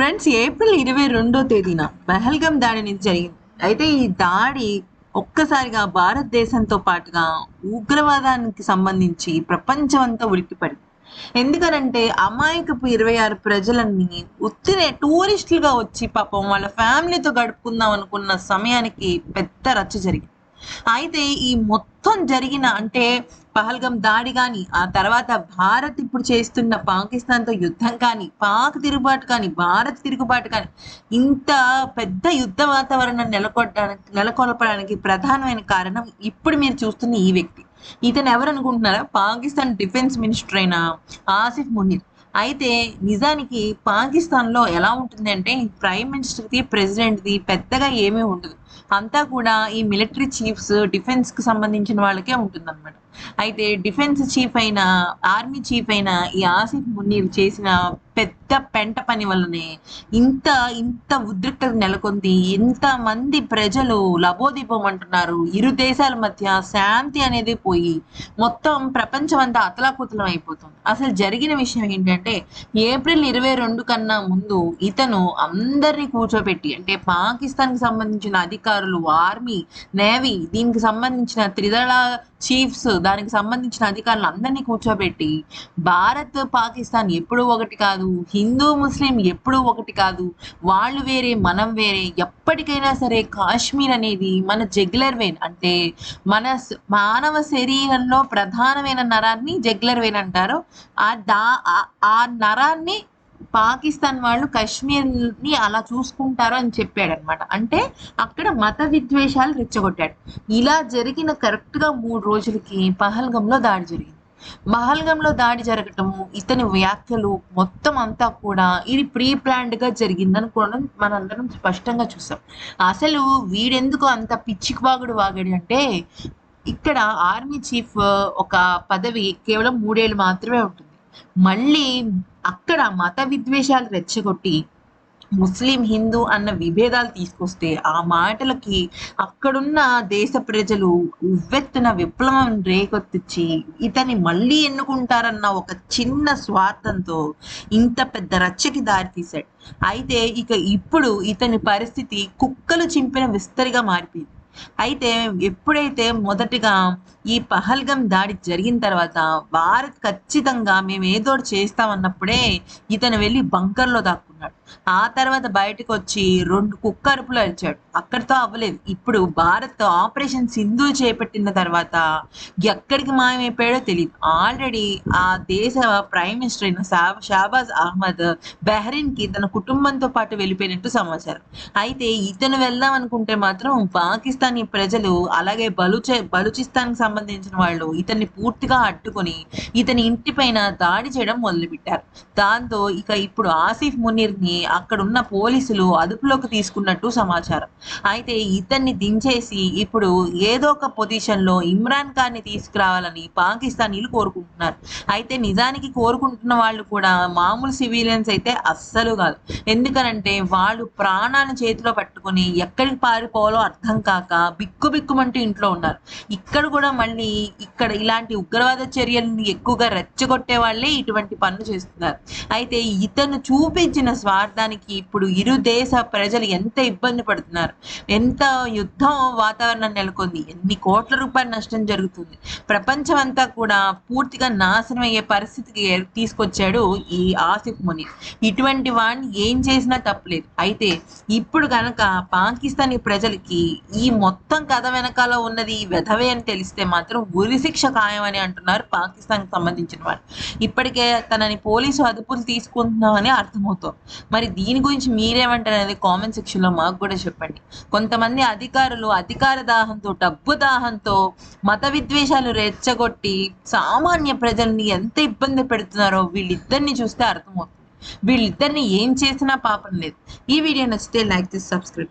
Friends April ఇరవై రెండో తేదీన పహల్గం దాడి నుంచి జరిగింది. అయితే ఈ దాడి ఒక్కసారిగా భారతదేశంతో పాటుగా ఉగ్రవాదానికి సంబంధించి ప్రపంచం అంతా ఉలిక్కిపడింది. ఎందుకనంటే అమాయకపు ఇరవై ఆరు ప్రజలన్నీ ఉత్తినే టూరిస్టులుగా వచ్చి పాపం వాళ్ళ ఫ్యామిలీతో గడుపుకుందాం అనుకున్న సమయానికి పెద్ద రచ్చ జరిగింది. అయితే ఈ మొత్తం జరిగిన అంటే పహల్గం దాడి కానీ ఆ తర్వాత భారత్ ఇప్పుడు చేస్తున్న పాకిస్తాన్తో యుద్ధం కానీ పాక్ తిరుగుబాటు కానీ భారత్ తిరుగుబాటు కానీ ఇంత పెద్ద యుద్ధ వాతావరణం నెలకొట్టడానికి నెలకొల్పడానికి ప్రధానమైన కారణం ఇప్పుడు మీరు చూస్తున్న ఈ వ్యక్తి. ఇతను ఎవరు అనుకుంటున్నారా? పాకిస్తాన్ డిఫెన్స్ మినిస్టర్ అయిన ఆసిఫ్ మునీర్. అయితే నిజానికి పాకిస్తాన్లో ఎలా ఉంటుంది అంటే ప్రైమ్ మినిస్టర్ది ప్రెసిడెంట్ది పెద్దగా ఏమీ ఉండదు. అంతా కూడా ఈ మిలిటరీ చీఫ్స్ డిఫెన్స్కి సంబంధించిన వాళ్ళకే ఉంటుందన్నమాట. అయితే డిఫెన్స్ చీఫ్ అయిన ఆర్మీ చీఫ్ అయిన ఈ ఆసిఫ్ మునీర్ చేసిన పెద్ద పెంట పని వల్లనే ఇంత ఇంత ఉద్రిక్తత నెలకొంది ఇంత మంది ప్రజలు లబోదీపం అంటున్నారు ఇరు దేశాల మధ్య శాంతి అనేది పోయి మొత్తం ప్రపంచం అంతా అతలాకుతలం అయిపోతుంది. అసలు జరిగిన విషయం ఏంటంటే ఏప్రిల్ ఇరవై రెండు కన్నా ముందు ఇతను అందరినీ కూర్చోబెట్టి అంటే పాకిస్తాన్కి సంబంధించిన అధికారులు ఆర్మీ నేవీ దీనికి సంబంధించిన త్రిదళ చీఫ్స్ దానికి సంబంధించిన అధికారులు అందరినీ కూర్చోబెట్టి భారత్ పాకిస్తాన్ ఎప్పుడు ఒకటి కాదు హిందూ ముస్లిం ఎప్పుడు ఒకటి కాదు వాళ్ళు వేరే మనం వేరే ఎప్పటికైనా సరే కాశ్మీర్ అనేది మన జగ్లర్ వెయిన్ అంటే మన మానవ శరీరంలో ప్రధానమైన నరాన్ని జగ్లర్ వెయిన్ అంటారు. ఆ దా ఆ- ఆ నరాన్ని పాకిస్తాన్ వాళ్ళు కాశ్మీర్ని అలా చూసుకుంటారు అని చెప్పాడు అనమాట అంటే అక్కడ మత విద్వేషాలు రెచ్చగొట్టాడు. ఇలా జరిగిన కరెక్ట్గా మూడు రోజులకి పహల్గంలో దాడి జరిగింది. మహల్గంలో దాడి జరగటము ఇతని వ్యాఖ్యలు మొత్తం అంతా కూడా ఇది ప్రీ ప్లాన్డ్గా జరిగిందని మనందరం స్పష్టంగా చూసాం. అసలు వీడెందుకు అంత పిచ్చికి వాగుడు వాగాడు అంటే ఇక్కడ ఆర్మీ చీఫ్ ఒక పదవి కేవలం మూడేళ్ళు మాత్రమే ఉంటుంది. మళ్ళీ అక్కడ మత విద్వేషాలు రెచ్చగొట్టి ముస్లిం హిందూ అన్న విభేదాలు తీసుకొస్తే ఆ మాటలకి అక్కడున్న దేశ ప్రజలు ఉవ్వెత్తున విప్లవం రేకొత్తిచ్చి ఇతని మళ్ళీ ఎన్నుకుంటారన్న ఒక చిన్న స్వార్థంతో ఇంత పెద్ద రచ్చకి దారితీశాడు. అయితే ఇక ఇప్పుడు ఇతని పరిస్థితి కుక్కలు చింపిన విస్తరిగా మారిపోయింది. అయితే ఎప్పుడైతే మొదటిగా ఈ పహల్గం దాడి జరిగిన తర్వాత భారత్ ఖచ్చితంగా మేము ఏదో చేస్తామన్నప్పుడే ఇతను వెళ్ళి బంకర్లో దాక్కున్నాడు. ఆ తర్వాత బయటకు వచ్చి రెండు కుక్క అరుపులు అరిచాడు. అక్కడితో అవ్వలేదు. ఇప్పుడు భారత్ ఆపరేషన్ సింధు చేపట్టిన తర్వాత ఎక్కడికి మాయమైపోయాడో తెలియదు ఆల్రెడీ ఆ దేశ ప్రైమ్ మినిస్టర్ అయిన షాబాజ్ అహ్మద్ బెహ్రీన్కి తన కుటుంబంతో పాటు వెళ్ళిపోయినట్టు సమాచారం. అయితే ఇతను వెళ్దాం అనుకుంటే మాత్రం పాకిస్తానీ ప్రజలు అలాగే బలుచే బలూచిస్తాన్కి సంబంధించిన వాళ్ళు ఇతన్ని పూర్తిగా అడ్డుకొని ఇతని ఇంటి పైన దాడి చేయడం మొదలుపెట్టారు. దాంతో ఇక ఇప్పుడు ఆసిఫ్ మునీర్ని అక్కడున్న పోలీసులు అదుపులోకి తీసుకున్నట్టు సమాచారం. అయితే ఇతన్ని దించేసి ఇప్పుడు ఏదో ఒక పొజిషన్లో ఇమ్రాన్ ఖాన్ని తీసుకురావాలని పాకిస్తానీలు కోరుకుంటున్నారు. అయితే నిజానికి కోరుకుంటున్న వాళ్ళు కూడా మామూలు సివిలియన్స్ అయితే అస్సలు కాదు. ఎందుకనంటే వాళ్ళు ప్రాణాన్ని చేతిలో పట్టుకొని ఎక్కడికి పారిపోవాలో అర్థం కాక బిక్కు బిక్కుమంటూ ఇంట్లో ఉన్నారు. ఇక్కడ కూడా మళ్ళీ ఇక్కడ ఇలాంటి ఉగ్రవాద చర్యలను ఎక్కువగా రెచ్చగొట్టే వాళ్ళే ఇటువంటి పనులు చేస్తున్నారు. అయితే ఇతను చూపించిన మార్గానికి ఇప్పుడు ఇరు దేశ ప్రజలు ఎంత ఇబ్బంది పడుతున్నారు ఎంత యుద్ధం వాతావరణం నెలకొంది ఎన్ని కోట్ల రూపాయల నష్టం జరుగుతుంది ప్రపంచం అంతా కూడా పూర్తిగా నాశనం అయ్యే పరిస్థితికి తీసుకొచ్చాడు ఈ ఆసిఫ్ ముని. ఇటువంటి వాడిని ఏం చేసినా తప్పలేదు. అయితే ఇప్పుడు కనుక పాకిస్తానీ ప్రజలకి ఈ మొత్తం కథ వెనకాల ఉన్నది ఈ వెధవే అని తెలిస్తే మాత్రం ఉరిశిక్ష ఖాయం అని అంటున్నారు పాకిస్తాన్కి సంబంధించిన వాళ్ళు ఇప్పటికే తనని పోలీసు అదుపులు తీసుకుంటున్నామని అర్థమవుతుంది. మరి దీని గురించి మీరేమంటారు అనేది కామెంట్ సెక్షన్లో మాకు కూడా చెప్పండి. కొంతమంది అధికారులు అధికార దాహంతో డబ్బు దాహంతో మత విద్వేషాలు రెచ్చగొట్టి సామాన్య ప్రజల్ని ఎంత ఇబ్బంది పెడుతున్నారో వీళ్ళిద్దరిని చూస్తే అర్థమవుతుంది. వీళ్ళిద్దరిని ఏం చేసినా పాపం లేదు. ఈ వీడియో నచ్చితే లైక్ చేసి సబ్స్క్రైబ్